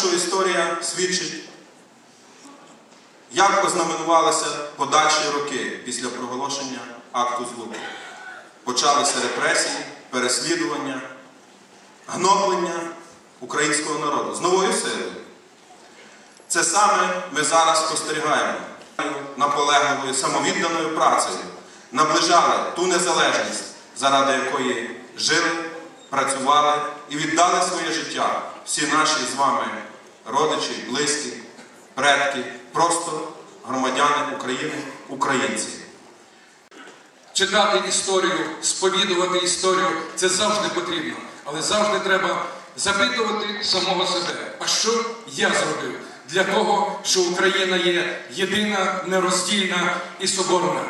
що історія свідчить, як ознаменувалися подальші роки після проголошення акту злуки. Почалися репресії, переслідування, гноблення українського народу з новою силою. Це саме ми зараз спостерігаємо наполегливою самовідданою працею, наближали ту незалежність, заради якої жили, працювали і віддали своє життя всі наші з вами родичі, близькі, предки, просто громадяни України, українці. Читати історію, сповідувати історію це завжди потрібно, але завжди треба запитувати самого себе, а що я зробив для того, що Україна є єдина, нероздільна і соборна.